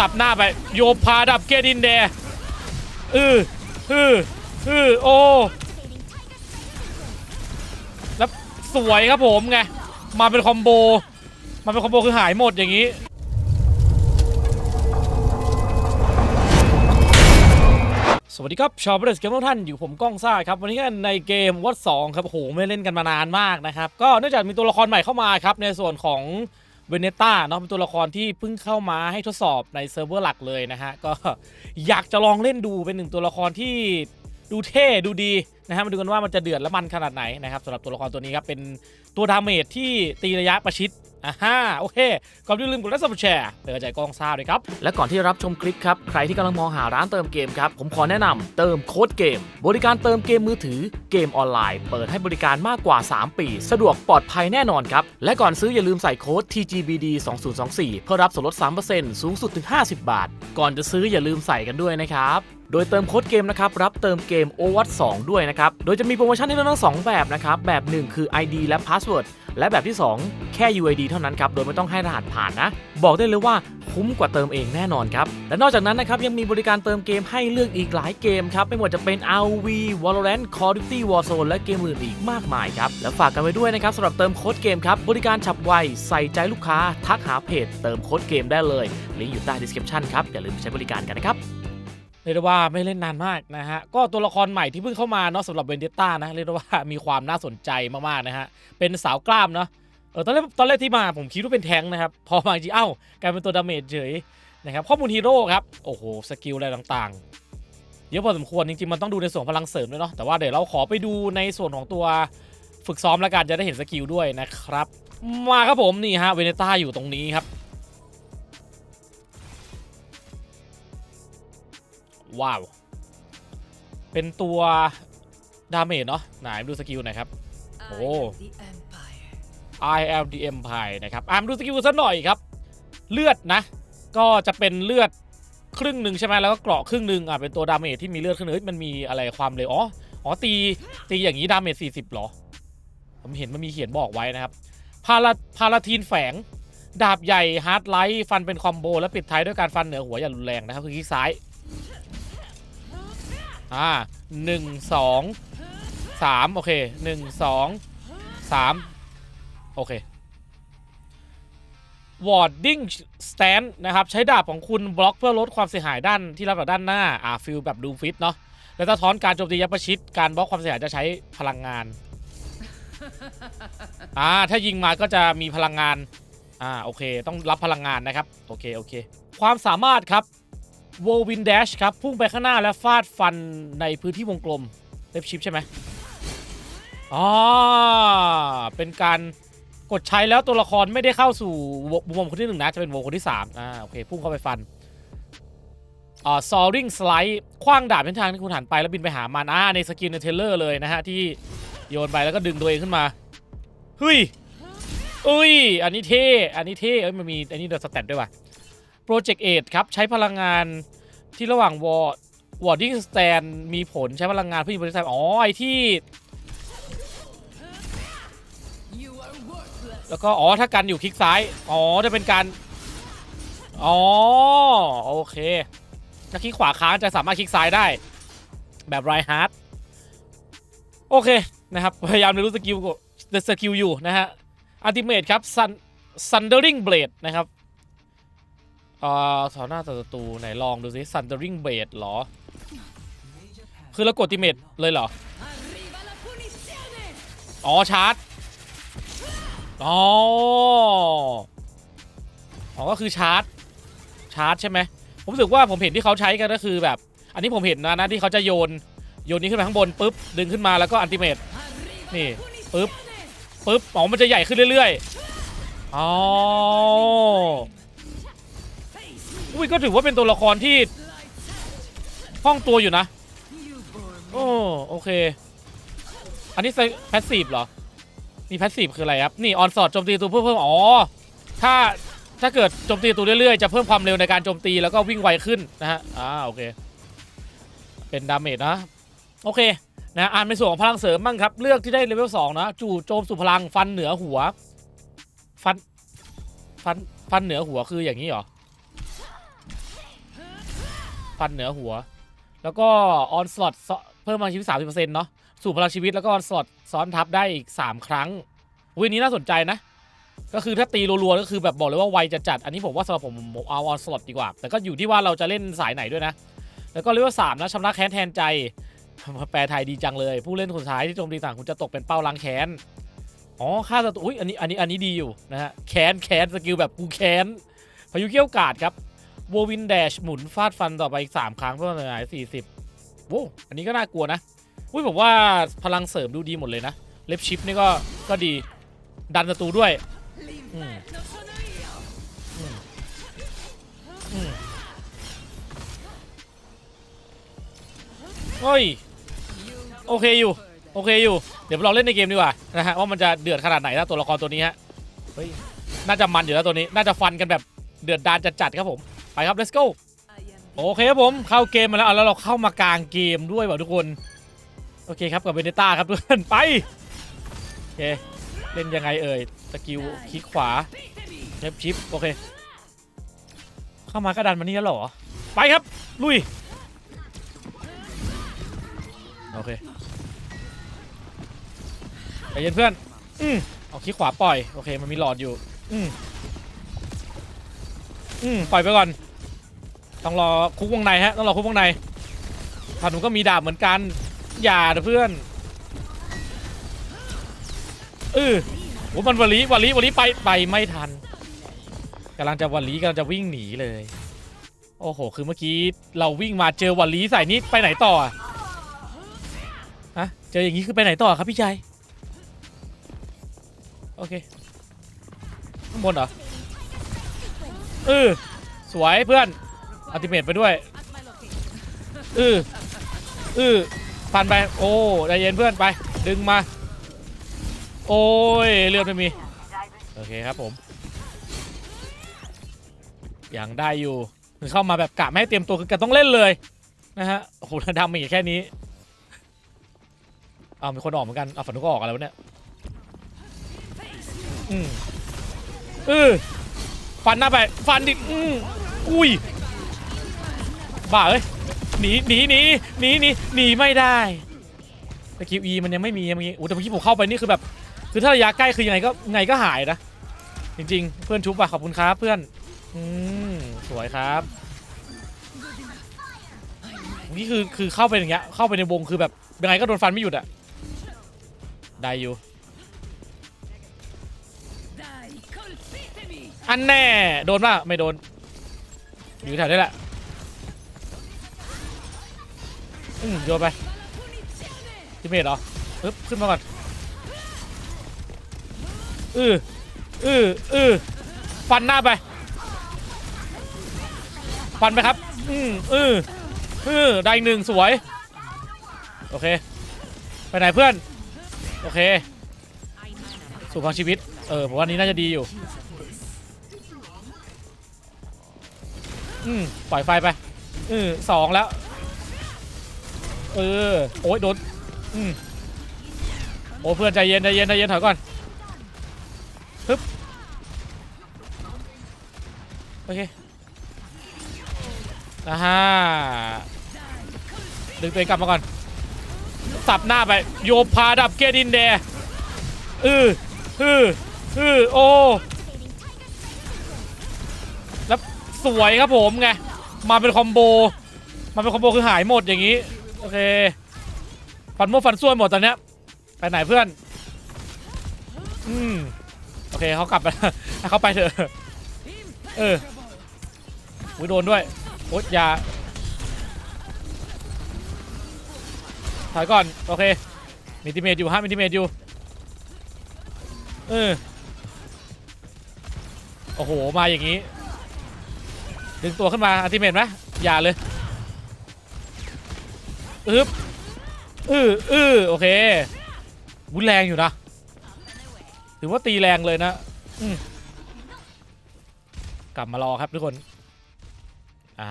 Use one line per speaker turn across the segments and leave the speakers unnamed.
สับหน้าไป โยพาดับเกดินเดอืออืออือโอแล้วสวยครับผมไง มาเป็นคอมโบ มาเป็นคอมโบคือหายหมดอย่างนี้สวัสดีครับ ชาวบริสเกมทุกท่านอยู่ผมก้องซ่าครับ วันนี้กันในเกมวัดสองครับโหไม่เล่นกันมานานมากนะครับ ก็เนื่องจากมีตัวละครใหม่เข้ามาครับ ในส่วนของ เวเนต้าเนาะเป็นตัวละครที่เพิ่งเข้ามาให้ทดสอบในเซิร์ฟเวอร์หลักเลยนะฮะ ก็อยากจะลองเล่นดูเป็นหนึ่งตัวละครที่ดูเท่ดูดีนะฮะมาดูกันว่ามันจะเดือดและมันขนาดไหนนะครับสำหรับตัวละครตัวนี้ครับเป็นตัวดาเมจที่ตีระยะประชิด อ่าฮะโอเคก่อนที่ลืมกดไลค์ซับแชร์เปิดใจกองซาด้วยครับ และก่อนที่รับชมคลิปครับ ใครที่กำลังมองหาร้านเติมเกมครับ ผมขอแนะนำเติมโค้ดเกม บริการเติมเกมมือถือเกมออนไลน์ เปิดให้บริการมากกว่า 3 ปี สะดวกปลอดภัยแน่นอนครับ และก่อนซื้ออย่าลืมใส่โค้ด TGBD 2024เพื่อรับส่วนลด 3%สูงสุดถึง 50 บาท ก่อนจะซื้ออย่าลืมใส่กันด้วยนะครับ โดยเติมโค้ดเกมนะครับรับเติมเกม o w a t 2ด้วยนะครับ โดยจะมีโปรโมชั่นให้เลือกทั้งสองแบบนะครับ แบบ 1 คือ ID และ Password และแบบที่ 2 แค่ UID เท่านั้นครับ โดยไม่ต้องให้รหัสผ่านนะ บอกได้เลยว่าคุ้มกว่าเติมเองแน่นอนครับ และนอกจากนั้นนะครับ ยังมีบริการเติมเกมให้เลือกอีกหลายเกมครับ ไม่ว่าจะเป็น RV Valorant Call of Duty Warzone และเกมอื่นอีกมากมายครับ แล้วฝากกันไว้ด้วยนะครับสำหรับเติมโค้ดเกมครับบริการฉับไวใส่ใจลูกค้า ทักหาเพจ เติมโค้ดเกมได้เลยลิงก์อยู่ใต้ description ครับอย่าลืมไปใช้บริการกันนะครับ เรียกได้ว่าไม่เล่นนานมากนะฮะ ก็ตัวละครใหม่ที่เพิ่งเข้ามาเนาะสำหรับเวนเดต้านะเรียกได้ว่ามีความน่าสนใจมากๆนะฮะ เป็นสาวกล้ามเนาะเออตอนแรกตอนแรกที่มาผมคิดว่าเป็นแทงนะครับ พอมาจริงเอ้ากลายเป็นตัวดาเมจเฉยนะครับข้อมูลฮีโร่ครับ โอ้โห สกิลอะไรต่างๆ เยอะพอสมควรจริงๆ มันต้องดูในส่วนพลังเสริมด้วยเนาะแต่ว่าเดี๋ยวเราขอไปดูในส่วนของตัวฝึกซ้อมแล้วกันจะได้เห็นสกิลด้วยนะครับมาครับผมนี่ฮะเวเนต้าอยู่ตรงนี้ครับ ว้าว เป็นตัว ดาเมจเนาะไหนดูสกิลหน่อยครับ โอ้ I am the Empire นะครับอ่ามาดูสกิลสักหน่อยครับ เลือดนะ ก็จะเป็นเลือดครึ่งหนึ่งใช่ไหมแล้วก็เกราะครึ่งหนึ่งอะเป็นตัวดาเมจที่มีเลือดครึ่งหนึงเฮ้ยมันมีอะไรความเร็วอ๋ออ๋อตีตีอย่างนี้ดาเมจ40หรอ ผมเห็นมันมีเขียนบอกไว้นะครับพาราพาราทีนแฝง ดาบใหญ่ฮาร์ดไลท์ฟันเป็นคอมโบ และปิดท้ายด้วยการฟันเหนือหัวอย่างรุนแรงนะครับ คือคลิกซ้าย อ่าหนึ่งสองสามโอเคหนึ่งสองสามโอเควอร์ดดิ้งสแตนนะครับ ใช้ดาบของคุณบล็อกเพื่อลดความเสียหายด้านที่รับจากด้านหน้า อ่าฟิลแบบดูฟิตเนาะแล้วสะท้อนการโจมตียับประชิด การบล็อกความเสียหายจะใช้พลังงาน อ่า ถ้ายิงมาก็จะมีพลังงาน อ่า โอเค ต้องรับพลังงานนะครับ โอเค โอเค ความสามารถครับ w o w i n Dash ครับ พุ่งไปข้างหน้าและฟาดฟันในพื้นที่วงกลมเล็บชิปใช่ไหมอ๋อ เป็นการกดใช้แล้วตัวละครไม่ได้เข้าสู่วงคนที่หนึ่งนะ จะเป็นวงคนที่สามอ่าโอเค พุ่งเข้าไปฟันอ่า soaring slide คว้างดาบเป็นทางที่คุณหันไปแล้วบินไปหามันอ่าในสกินในเทรลเลอร์เลยนะฮะ ที่โยนไปแล้วก็ดึงตัวเองขึ้นมาเฮ้ยอุ้ย อันนี้เท่ อันนี้เท่เอ้ยมันมีอันนี้เดอะสแตทด้วยว่ะ Project 8ครับ ใช้พลังงานที่ระหว่างวอร์วอร์ดิ้งสแตนมีผลใช้พลังงานเพื่อยิงบริษัทอ๋อ ไอที่ แล้วก็ อ๋อ ถ้ากันอยู่คลิกซ้าย อ๋อ จะเป็นการ อ๋อ โอเคถ้าคลิกขวาค้างจะสามารถคลิกซ้ายได้ แบบไรฮาร์ดโอเค นะครับ พยายามเรียนรู้สกิลกสกิลอยู่นะฮะอัลติเมทครับซันซันเดอริงเบลดนะครับ อ่อต่อหน้าต่อศัตรูไหนลองดูสิ Thundering Blade เหรอ คือเรากดติเมตเลยเหรอ อ๋อ ชาร์จ อ๋อ อ๋อ ก็คือชาร์จ ชาร์จใช่ไหม ผมรู้สึกว่าผมเห็นที่เขาใช้กันก็คือแบบ อันนี้ผมเห็นนะนะที่เขาจะโยน โยนนี้ขึ้นไปข้างบนปุ๊บ ดึงขึ้นมาแล้วก็อันติเมตนี่ปุ๊บปุ๊บ อ๋อ มันจะใหญ่ขึ้นเรื่อยๆ อ๋อ อุ้ยก็ถือว่าเป็นตัวละครที่คล่องตัวอยู่นะ โอ้โอเค อันนี้แพสซีฟเหรอ นี่แพสซีฟคืออะไรครับ นี่ออนสอดโจมตีตัวเพิ่มเพิ่มอ๋อ ถ้าถ้าเกิดโจมตีตัวเรื่อยๆ จะเพิ่มความเร็วในการโจมตีแล้วก็วิ่งไวขึ้นนะฮะ อ่าโอเค เป็นดาเมจนะ โอเคนะอ่านในส่วนของพลังเสริมบ้างครับ เลือกที่ได้เลเวล2นะ จู่โจมสู่พลังฟันเหนือหัว ฟัน ฟัน ฟันเหนือหัวคืออย่างนี้เหรอ ฟันเหนือหัว แล้วก็ออนสล็อตเพิ่มพลังชีวิต30%เปอร์เซ็นต์เนาะสู่พลังชีวิตแล้วก็ออนสล็อตซ้อนทับได้อีก3ครั้งวินนี้น่าสนใจนะ ก็คือถ้าตีรัวๆก็คือแบบบอกเลยว่าไวจะจัด อันนี้ผมว่าสำหรับผมผมเอาออนสล็อตดีกว่า แต่ก็อยู่ที่ว่าเราจะเล่นสายไหนด้วยนะ แล้วก็เรียกว่าสามนะชำระแค้นแทนใจแปลไทยดีจังเลย ผู้เล่นคนสุดท้ายที่โจมตีต่างคุณจะตกเป็นเป้าล้างแค้นอ๋อค่าศัตรูอุ้ยอันนี้อันนี้อันนี้ดีอยู่นะฮะแค้นแค้นสกิลแบบกูแค้นพายุเกี้ยวกาดครับ ววินแดชหมุนฟาดฟันต่อไปอีก 3 ครั้งเพื่อหน่ายสี่สิบโว้อันนี้ก็น่ากลัวนะอุ้ยผมว่าพลังเสริมดูดีหมดเลยนะ เล็บชิปนี่ก็ก็ดี ดันศัตรูด้วยอืมอืมอืมเฮ้ย โอเคอยู่ โอเคอยู่ เดี๋ยวเราเล่นในเกมดีกว่านะฮะว่ามันจะเดือดขนาดไหนนะตัวละครตัวนี้ฮะ เฮ้ย น่าจะมันอยู่แล้วตัวนี้ น่าจะฟันกันแบบเดือดดานจัดๆครับผม ไปครับ let's go โอเคครับผมเข้าเกมมาแล้วแล้วเราเข้ามากลางเกมด้วยว่ะทุกคน โอเคครับกับเบเนต้าครับทุกคนไปโอเคเล่นยังไงเอ่ยสกิลคลิกขวาเทปชิปโอเค เข้ามาก็ดันมานี่แล้วหรอ ไปครับ ลุย โอเคใจเย็นเพื่อน อืมเอาคลิกขวาปล่อย โอเค มันมีหลอดอยู่ อืม อืมปล่อยไปก่อน ต้องรอคุกวงในฮะ ต้องรอคุกวงในผ่านหนูก็มีดาบเหมือนกัน อย่านะเพื่อนเออโอ้มันวลีวลีวลีไปไปไม่ทันกำลังจะวลีกำลังจะวิ่งหนีเลย โอ้โห คือเมื่อกี้เราวิ่งมาเจอวลีใส่นี่ไปไหนต่ออะฮะเจออย่างนี้คือไปไหนต่อครับพี่ชายโอเคข้างบนเหรอ เออสวยเพื่อนอัลติเมตไปด้วยเออเออฟันไป โอ้ใจเย็นเพื่อนไป ดึงมา โอ้ยเลือดไม่มี โอเคครับผมย่างได้อยู่คือเข้ามาแบบกะไม่ให้เตรียมตัวคือแกต้องเล่นเลยนะฮะโอ้โหดำมาอีกแค่นี้เอามีคนออกเหมือนกันเอาฝันนุกก็ออกอะไรวะเนี่ย อืมเออ ฟันหน้าไป ฟันดิอือุ้ย บ้าเอ้ย หนี หนี หนี หนี หนี หนีไม่ได้แต่คิวอีมันยังไม่มีเมื่อกี้โอ้แต่เมื่อกี้ผมเข้าไปนี่คือแบบ คือถ้าระยะใกล้คือยังไงก็ไงก็หายนะ จริง ๆ เพื่อนชุบอะขอบคุณครับเพื่อน อืมสวยครับนี่คือคือเข้าไปอย่างเงี้ยเข้าไปในวงคือแบบยังไงก็โดนฟันไม่หยุดอะได้อยู่ อันแน่ โดนป่ะไม่โดน อยู่แถวนี้แหละอืมโยนไปทิเมตเหรอปึ๊บขึ้นมาก่อนอืออืออือฟันหน้าไป ฟันไปครับ อืมอืออือได้อีกหนึ่งสวย โอเค ไปไหนเพื่อน โอเค สู่พลังชีวิต เออผมว่านี้น่าจะดีอยู่ อืมปล่อยไฟไปอือสองแล้ว เออ โอ้ยโดน อืมโอ้เพื่อนใจเย็นใจเย็นใจเย็นถอยก่อนฮึบโอเคอ่าฮะดึงตัวเองกลับมาก่อน สับหน้าไป โยพาดับเกดินเดอืออืออือโอ้ สวยครับผมไงมาเป็นคอมโบมาเป็นคอมโบคือหายหมดอย่างนี้โอเคฟันโมวฟันส่วนหมดตอนเนี้ยไปไหนเพื่อนอืมโอเคเขากลับไปให้เขาไปเถอะเอออุ้ยโดนด้วยโอ๊ยอย่าถอยก่อนโอเคมิติเมตอยู่ฮะมิติเมตอยู่เออโอ้โหมาอย่างนี้ ดึงตัวขึ้นมาอัลติเมตไหมอย่าเลยอึ๊บอืออือโอเควุ้นแรงอยู่นะถือว่าตีแรงเลยนะกลับมารอครับทุกคนอ่า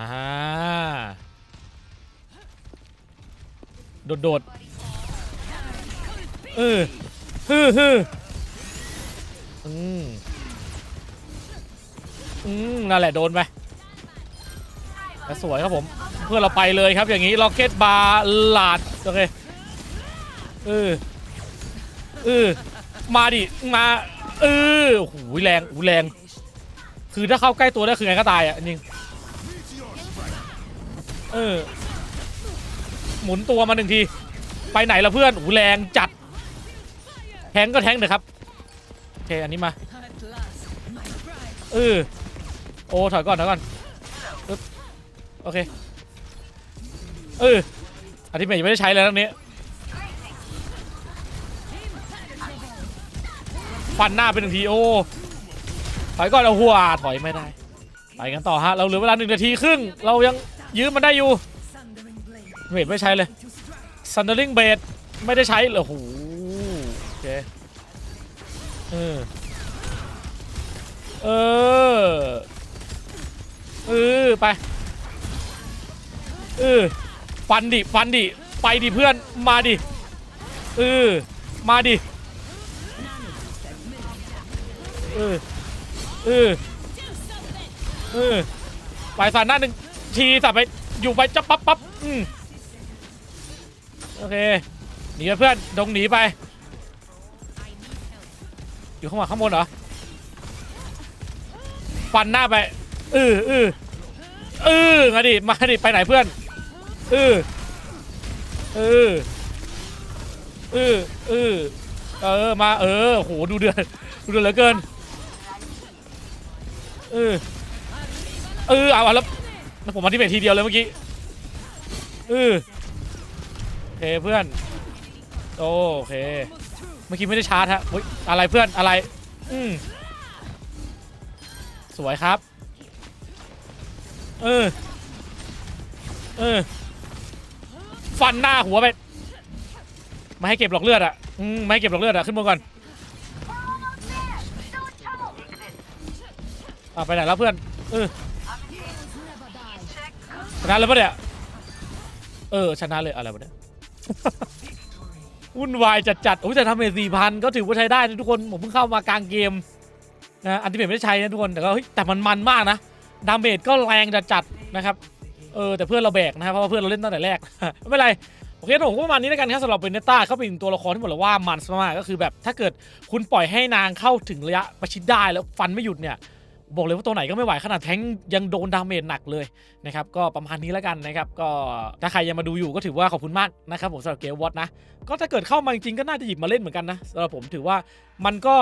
โดดโดดเออฮือฮืออืมอืมนั่นแหละโดนไป แต่สวยครับผมเพื่อนเราไปเลยครับอย่างนี้ล็อกเก็ตบาร์ลาดโอเคเออเออมาดิมาเออโอ้โหแรงโอ้โหแรง คือถ้าเข้าใกล้ตัวได้คือไงก็ตายอะจริงเออหมุนตัวมาหนึ่งที ไปไหนละเพื่อนโอ้โหแรงจัด แทงก็แทงเถอะครับโอเคอันนี้มาเออโอ้ถอยก่อนถอยก่อน อเค เอออันที่เมย์ยังไม่ได้ใช้เลยทั้งนี้ฟันหน้าเป็นหนึ่งทีโอ้ถอยก่อนเอาหัวถอยไม่ได้ ไปกันต่อฮะ เราเหลือเวลาหนึ่งนาทีครึ่ง เรายังยืมมันได้อยู่เมยไม่ใช้เลยซันเดอร์ลิงเบดไม่ได้ใช้เหรอโอ้โหโอเคเออเออเออไป เออฟันดิฟันดิไปดิเพื่อนมาดิเออมาดิเออเออเออไปสานหน้าหนึ่งทีสับไปอยู่ไปจะปั๊บปั๊บอืมโอเคหนีไปเพื่อนดงหนีไป อยู่ข้างบนข้างบนเหรอฟันหน้าไปเออเออเออมาดิมาดิไปไหนเพื่อน เออเออเออเออเออมาเออโหดูเดือดดูเดือดเหลือเกินเออเออเอาแล้วแล้วผมมาที่เบททีเดียวเลยเมื่อกี้เออโอเคเพื่อนโอเคเมื่อกี้ไม่ได้ชาร์จฮะเฮ้ยอะไรเพื่อนอะไรอืมสวยครับเออเออ ฟันหน้าหัวไปไม่ให้เก็บหลอกเลือดอะอืมไม่ให้เก็บหลอกเลือดอะขึ้นบนก่อนอะไปไหนแล้วเพื่อนเออชนะแล้วปะเนี่ยเออชนะเลยอะไรวะเนี่ยวุ่นวายจัดจัดๆโอ้ยแต่ทำเมสี่พันก็ถือว่าใช้ได้นะทุกคนผมเพิ่งเข้ามากลางเกมนะอันติเมทไม่ได้ใช้นะทุกคนแต่ก็เฮ้ยแต่มันมันมากนะดาเมจก็แรงจัดจัดๆนะครับ เออแต่เพื่อนเราแบกนะครับเพราะว่าเพื่อนเราเล่นตั้งแต่แรก ไม่เป็นไรโอเคผมก็ประมาณนี้แล้วกันครับสำหรับเบนเนต้าเขาเป็นตัวละครที่บอกเลยว่ามันมากก็คือแบบถ้าเกิดคุณปล่อยให้นางเข้าถึงระยะประชิดได้แล้วฟันไม่หยุดเนี่ย บอกเลยว่าตัวไหนก็ไม่ไหวขนาดแท้งยังโดนดาเมจหนักเลยนะครับก็ประมาณนี้แล้วกันนะครับก็ถ้าใครยังมาดูอยู่ก็ถือว่าขอบคุณมากนะครับผมสำหรับเกมวอตนะก็ถ้าเกิดเข้ามาจริงๆก็น่าจะหยิบมาเล่นเหมือนกันนะสำหรับผมถือว่ามันก็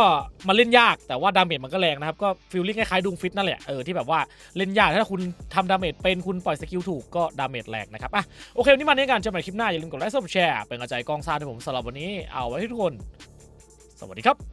มาเล่นยากแต่ว่าดาเมจมันก็แรงนะครับก็ฟีลลิ่งคล้ายๆดุงฟิตนั่นแหละเออที่แบบว่าเล่นยากถ้าคุณทำดาเมจเป็นคุณปล่อยสกิลถูกก็ดาเมจแรงนะครับอะโอเควันนี้มาในการเจอกันคลิปหน้าอย่าลืมกดไลค์ซับแชร์เป็นกำลังใจกองซ่าด้วยผมสำหรับวันนี้เอาไว้ให้ทุกคน สวัสดีครับ